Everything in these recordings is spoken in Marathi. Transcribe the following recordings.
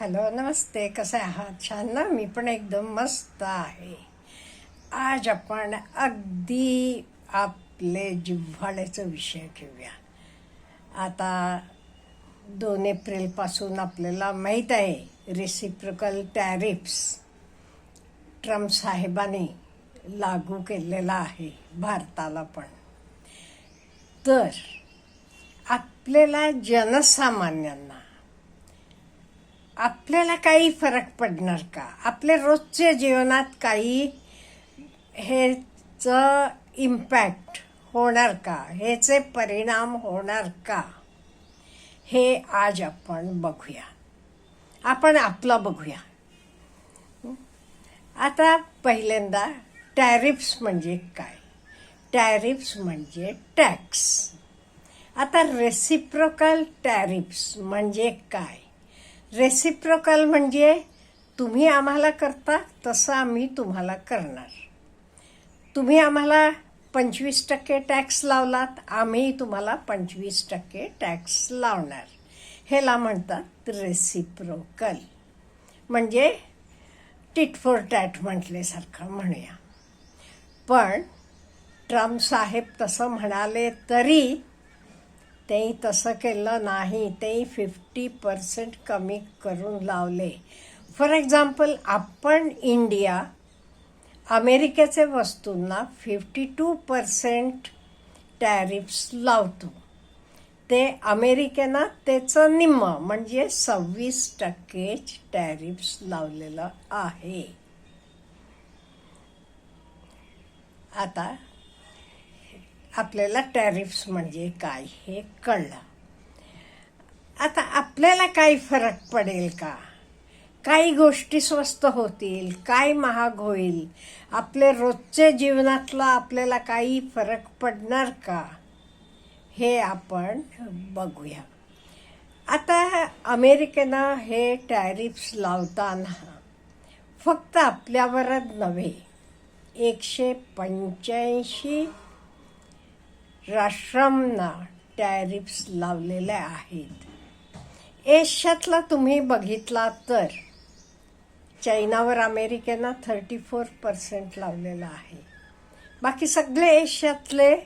हॅलो नमस्ते कसे आहात? छान ना? मी पण एकदम मस्त आहे. आज आपण अगदी आपले जिव्हाळ्याचा विषय घेऊया. आता दोन एप्रिलपासून आपल्याला माहीत आहे रेसिप्रिकल टॅरिफ्स ट्रम्प साहेबांनी लागू केलेला आहे भारताला पण. तर आपल्याला जनसामान्यांना आपल्याला काही फरक पडणार का? आपल्या रोजच्या जीवनात काही ह्याचं इम्पॅक्ट होणार का? ह्याचे परिणाम होणार का? हे आज आपण बघूया. आपण आपलं बघूया. आता पहिल्यांदा टॅरिफ्स म्हणजे काय? टॅरिफ्स म्हणजे टॅक्स आता रेसिप्रोकल टॅरिफ्स म्हणजे काय? रेसिप्रोकल म्हणजे तुम्ही आम्हाला करता तसं आम्ही तुम्हाला करणार. तुम्ही आम्हाला पंचवीस टक्के टॅक्स लावलात आम्ही तुम्हाला पंचवीस टक्के टॅक्स लावणार. ह्याला म्हणतात रेसिप्रोकल म्हणजे टिट फॉर टॅट म्हटल्यासारखं म्हणूया. पण ट्रम्प साहेब तसं म्हणाले तरी ते तसं केलं नाही. ते फिफ्टी पर्सेंट कमी करून लावले. फॉर एक्झाम्पल आपण इंडिया अमेरिकेचे वस्तूंना फिफ्टी टू पर्सेंट टॅरिफ्स लावतो. ते अमेरिकेनं त्याचं निम्म म्हणजे सव्वीस टक्के टॅरिफ्स लावलेलं आहे. आता आपल्याला टॅरिफ्स म्हणजे काय हे कळलं. आता आपल्याला काही फरक पडेल का? काही गोष्टी स्वस्त होतील काय महाग होईल. आपले रोजच्या जीवनातला आपल्याला काही फरक पडणार का? हे आपण बघूया. आता अमेरिकेनं हे टॅरिफ्स लावताना फक्त आपल्यावरच नव्हे एकशे पंच्याऐंशी राष्ट्रांना टॅरिफ्स लावलेल्या आहेत. एशियातला तुम्ही बघितला तर चायनावर अमेरिकेनं थर्टी फोर पर्सेंट लावलेलं आहे. बाकी सगळे एशियातले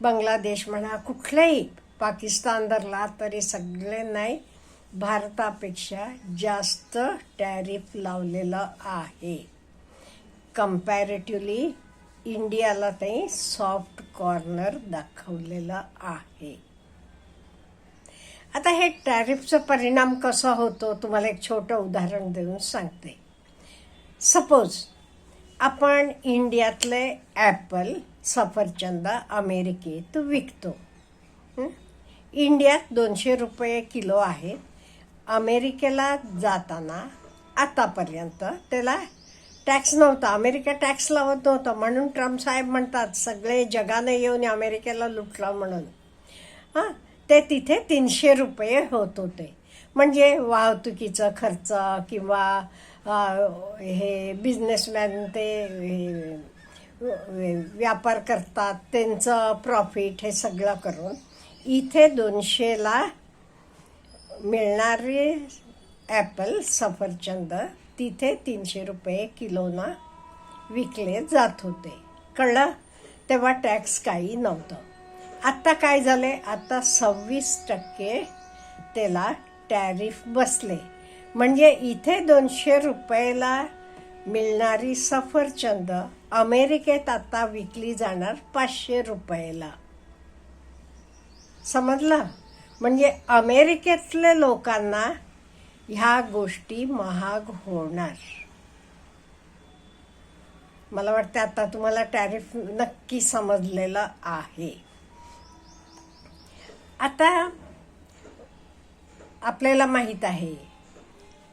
बांगलादेश म्हणा कुठलेही पाकिस्तान धरला तरी सगळे नाही भारतापेक्षा जास्त टॅरिफ लावलेलं आहे. कम्पॅरेटिव्हली इंडियाला ते सॉफ्ट कॉर्नर दाखवलेलं आहे. आता हे टॅरिफचा परिणाम कसा होतो तुम्हाला एक छोटं उदाहरण देऊन सांगते. सपोज आपण इंडियातले ॲपल सफरचंद अमेरिकेत विकतो. इंडियात दोनशे रुपये किलो आहेत अमेरिकेला जाताना आतापर्यंत त्याला टॅक्स नव्हता. अमेरिका टॅक्स लावत नव्हतं. म्हणून ट्रम्प साहेब म्हणतात सगळे जगाने येऊन अमेरिकेला लुटलं म्हणून. हां ते तिथे तीनशे रुपये होत होते. म्हणजे वाहतुकीचा खर्च किंवा हे बिझनेसमॅन ते हे, व्यापार करतात त्यांचं प्रॉफिट हे सगळं करून इथे दोनशेला मिळणारे ॲपल सफरचंद तिथे तीनशे रुपये किलोना विकले जात होते. कळलं? तेव्हा टॅक्स काही नव्हतं. आत्ता काय झाले? आता सव्वीस टक्के त्याला टॅरिफ बसले. म्हणजे इथे दोनशे रुपयाला मिळणारी सफरचंद अमेरिकेत आता विकली जाणार पाचशे रुपयाला. समजलं? म्हणजे अमेरिकेतल्या लोकांना ह्या गोष्टी महाग होणार. मला वाटतं आता तुम्हाला टॅरिफ नक्की समजलेलं आहे. आता आपल्याला माहीत आहे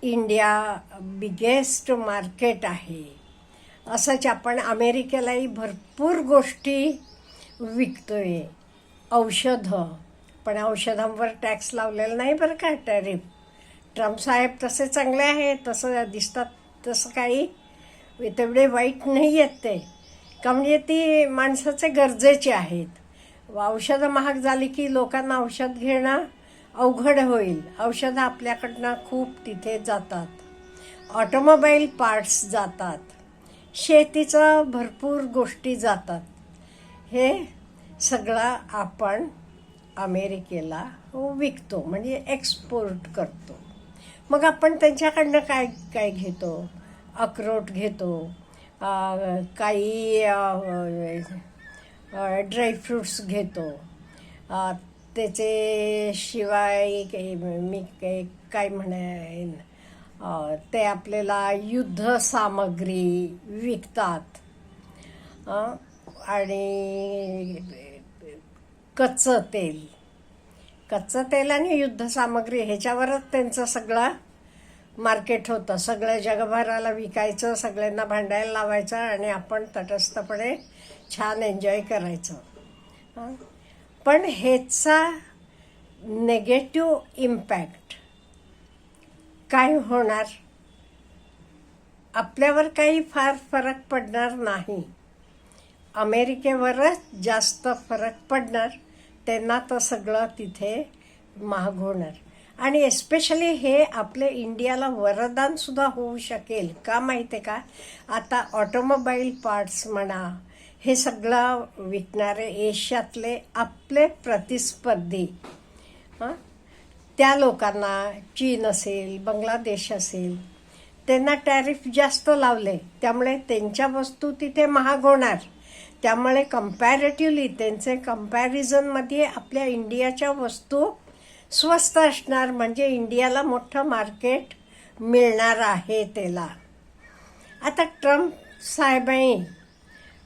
इंडिया बिगेस्ट मार्केट आहे. असंच आपण अमेरिकेलाही भरपूर गोष्टी विकतोय. औषधं. पण औषधांवर टॅक्स लावलेला नाही बरं का टॅरिफ? ट्रम्प साहेब तसे चांगले आहेत तसं दिसतात तसं काही. तेवढे वाईट नाही आहेत ते. का म्हणजे ती माणसाचे गरजेचे आहेत. औषधं महाग झाली की लोकांना औषध घेणं अवघड होईल. औषधं आपल्याकडनं खूप तिथे जातात. ऑटोमोबाईल पार्ट्स जातात. शेतीचं भरपूर गोष्टी जातात. हे सगळं आपण अमेरिकेला विकतो म्हणजे एक्सपोर्ट करतो. मग आपण त्यांच्याकडनं काय काय घेतो? अक्रोट घेतो काही ड्रायफ्रूट्स घेतो. त्याचे शिवाय काही मी काही काय म्हणेन ते आपल्याला युद्ध सामग्री विकतात. आणि कच्चं तेल. कच्चं तेल आणि युद्ध सामग्री ह्याच्यावरच त्यांचं सगळं मार्केट होतं. सगळं जगभराला विकायचं सगळ्यांना भांडायला लावायचं आणि आपण तटस्थपणे छान एन्जॉय करायचं. पण ह्याचा नेगेटिव्ह इम्पॅक्ट काय होणार? आपल्यावर काही फार फरक पडणार नाही. अमेरिकेवरच जास्त फरक पडणार. त्यांना तर सगळं तिथे महाग होणार. आणि एस्पेशली हे आपले इंडियाला वरदानसुद्धा होऊ शकेल का माहिती आहे का? आता ऑटोमोबाईल पार्ट्स म्हणा हे सगळं विकणारे एशियातले आपले प्रतिस्पर्धी हां? त्या लोकांना चीन असेल बांगलादेश असेल त्यांना टॅरिफ जास्त लावले त्यामुळे त्यांच्या वस्तू तिथे महाग होणार. त्यामुळे कम्पॅरेटिव्हली त्यांचे कम्पॅरिझनमध्ये आपल्या इंडियाच्या वस्तू स्वस्त असणार म्हणजे इंडियाला मोठं मार्केट मिळणार आहे त्याला. आता ट्रम्प साहेबांनी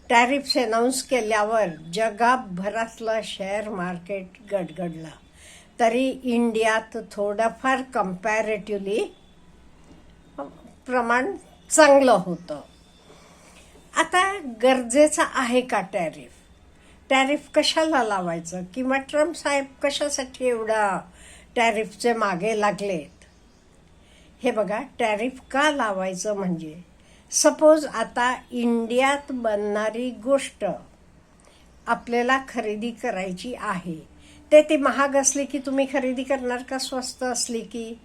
टॅरिफ्स अनाऊन्स केल्यावर जगभरातलं शेअर मार्केट गडगडलं. तरी इंडियात थोडंफार कम्पॅरेटिव्हली प्रमाण चांगलं होतं. आता गरजेचं आहे का टॅरिफ? टॅरिफ कशाला लावायचं? किंवा ट्रम्प साहेब कशासाठी एवढा टॅरिफचे मागे लागलेत? हे बघा टॅरिफ का लावायचं म्हणजे सपोज आता इंडियात बनणारी गोष्ट आपल्याला खरेदी करायची आहे ते ती महाग असली की तुम्ही खरेदी करणार का? स्वस्त असली की?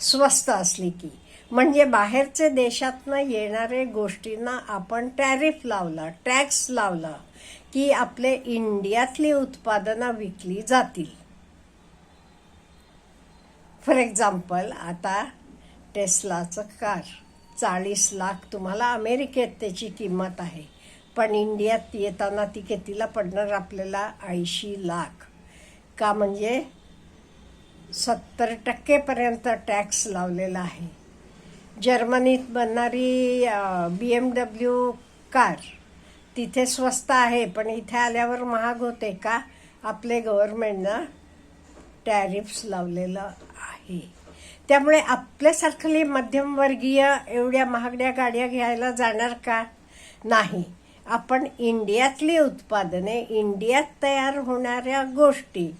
स्वस्त असली की. म्हणजे बाहेरचे देशातनं येणारे गोष्टींना आपण टॅरिफ लावला टॅक्स लावला की आपले इंडियातली उत्पादनं विकली जातील. फॉर एक्झाम्पल आता टेस्लाचं कार चाळीस लाख तुम्हाला अमेरिकेत त्याची किंमत आहे. पण इंडियात येताना ती कितीला पडणार? आपल्याला ऐंशी लाख. का म्हणजे सत्तर टक्केपर्यंत टॅक्स लावलेला आहे. जर्मनीत बनणारी बी एम डब्ल्यू कार तिथे स्वस्त आहे पण इथे आल्यावर महाग होते का? आपले गव्हर्मेंटनं टॅरिफ्स लावलेलं आहे. त्यामुळे आपल्यासारखले मध्यमवर्गीय एवढ्या महागड्या गाड्या घ्यायला जाणार का? नाही. आपण इंडियातली उत्पादने इंडियात तयार होणाऱ्या गोष्टी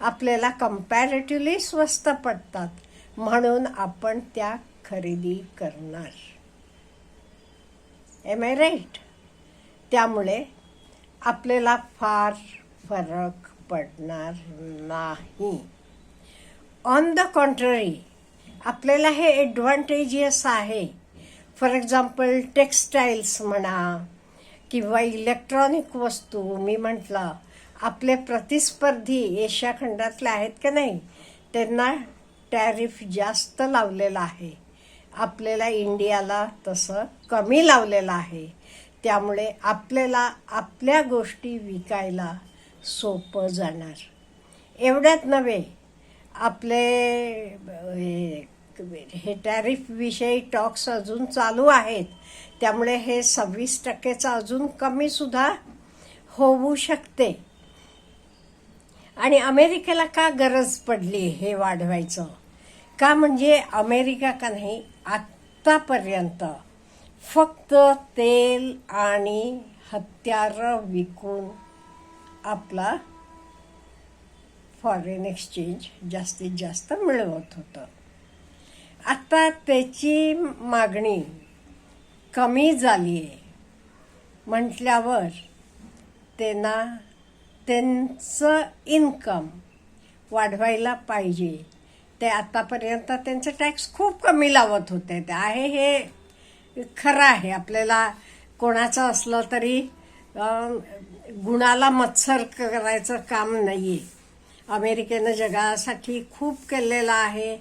आपल्याला कम्पॅरेटिव्हली स्वस्त पडतात. म्हणून आपण त्या खरेदी करणार. एम आय राईट त्यामुळे आपल्याला फार फरक पडणार नाही. ऑन द कॉन्ट्ररी आपल्याला हे ॲडव्हान्टेजियस आहे. फॉर एक्झाम्पल टेक्स्टाईल्स म्हणा किंवा इलेक्ट्रॉनिक वस्तू मी म्हटलं आपले प्रतिस्पर्धी एशिया खंडातले आहेत का नाही? त्यांना टॅरिफ जास्त लावलेला आहे. आपल्याला इंडियाला तसं कमी लावलेलं आहे. त्यामुळे आपल्याला आपल्या गोष्टी विकायला सोपं जाणार. एवढ्यात नव्हे आपले हे- हे टॉक्स अजून चालू आहेत. त्यामुळे हे सव्वीस टक्केचं अजून कमीसुद्धा होऊ शकते. आणि अमेरिकेला का गरज पडली हे वाढवायचं? का म्हणजे अमेरिका का नाही आत्तापर्यंत फक्त तेल आणि हत्यारं विकून आपला फॉरेन एक्सचेंज जास्तीत जास्त मिळवत होतं. आता त्याची मागणी कमी झाली आहे. म्हटल्यावर त्यांना त्यांचं इन्कम वाढवायला पाहिजे. ते आत्तापर्यंत त्यांचे टॅक्स खूप कमी लावत होते. ते आहे हे खरं आहे. आपल्याला कोणाचं असलं तरी गुणाला मत्सर करायचं काम नाही आहे अमेरिकेनं जगासाठी खूप केलेलं आहे.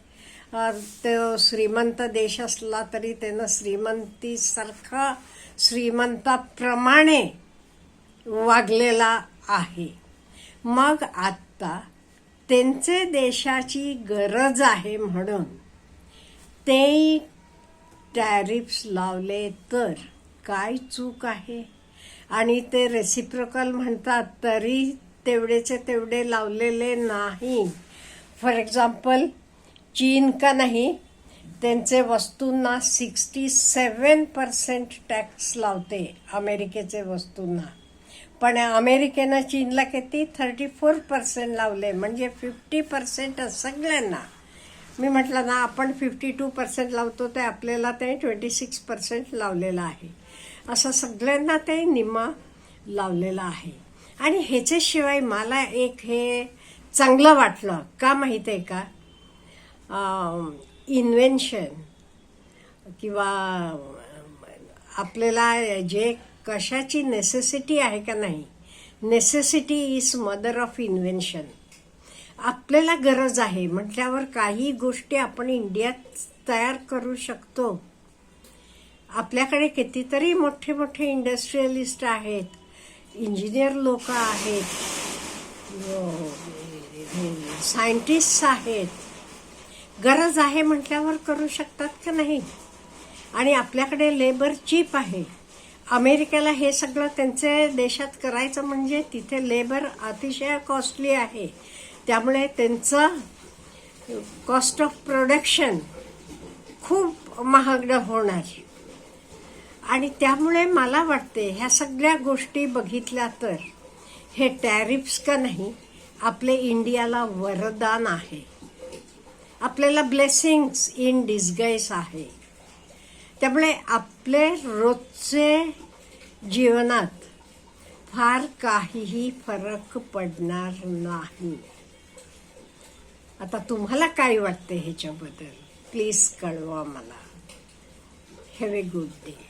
तो श्रीमंत देश असला तरी त्यानं श्रीमंतीसारखं श्रीमंताप्रमाणे वागलेला आहे. मग आत्ता त्यांचे देशाची गरज आहे म्हणून ते टॅरिफ्स लावले तर काय चूक आहे? आणि ते रेसिप्रोकल म्हणतात तरी तेवढेचे तेवढे लावलेले नाही. फॉर एक्झाम्पल चीन का नाही? त्यांचे वस्तूंना सिक्स्टी सेवन पर्सेंट टॅक्स लावते अमेरिकेचे वस्तूंना. पण अमेरिकेनं चीनला किती? थर्टी फोर पर्सेंट लावले. म्हणजे फिफ्टी पर्सेंट सगळ्यांना. मी म्हटलं ना आपण फिफ्टी टू पर्सेंट लावतो ते आपल्याला ते ट्वेंटी सिक्स पर्सेंट लावलेलं आहे. असं सगळ्यांना ते निम्मा लावलेलं आहे. आणि ह्याच्याशिवाय मला एक हे चांगलं वाटलं. का माहीत आहे का? इन्व्हेन्शन किंवा आपल्याला जे कशाची नेसेसिटी आहे का नाही? Necessity is mother of invention आपल्याला गरज आहे. म्हटल्यावर काही गोष्टी आपण इंडियात तयार करू शकतो. आपल्याकडे कितीतरी मोठे मोठे इंडस्ट्रियलिस्ट आहेत. इंजिनियर लोक आहेत. हो, सायंटिस्ट आहेत. गरज आहे म्हटल्यावर करू शकतात का नाही? आणि आपल्याकडे लेबर चीप आहे. अमेरिकेला हे सगळं त्यांचे देशात करायचं म्हणजे तिथे लेबर अतिशय कॉस्टली आहे. त्यामुळे त्यांचं कॉस्ट ऑफ प्रोडक्शन खूप महागडं होणार. आणि त्यामुळे मला वाटते ह्या सगळ्या गोष्टी बघितल्या तर हे टॅरिफ्स का नाही आपले इंडियाला वरदान आहे. आपल्याला ब्लेसिंग्स इन डिस्गाईस आहे. त्यामुळे आपले रोजचे जीवनात फार काहीही फरक पडणार नाही. आता तुम्हाला काय वाटते ह्याच्याबद्दल? प्लीज कळवा मला. Have a good day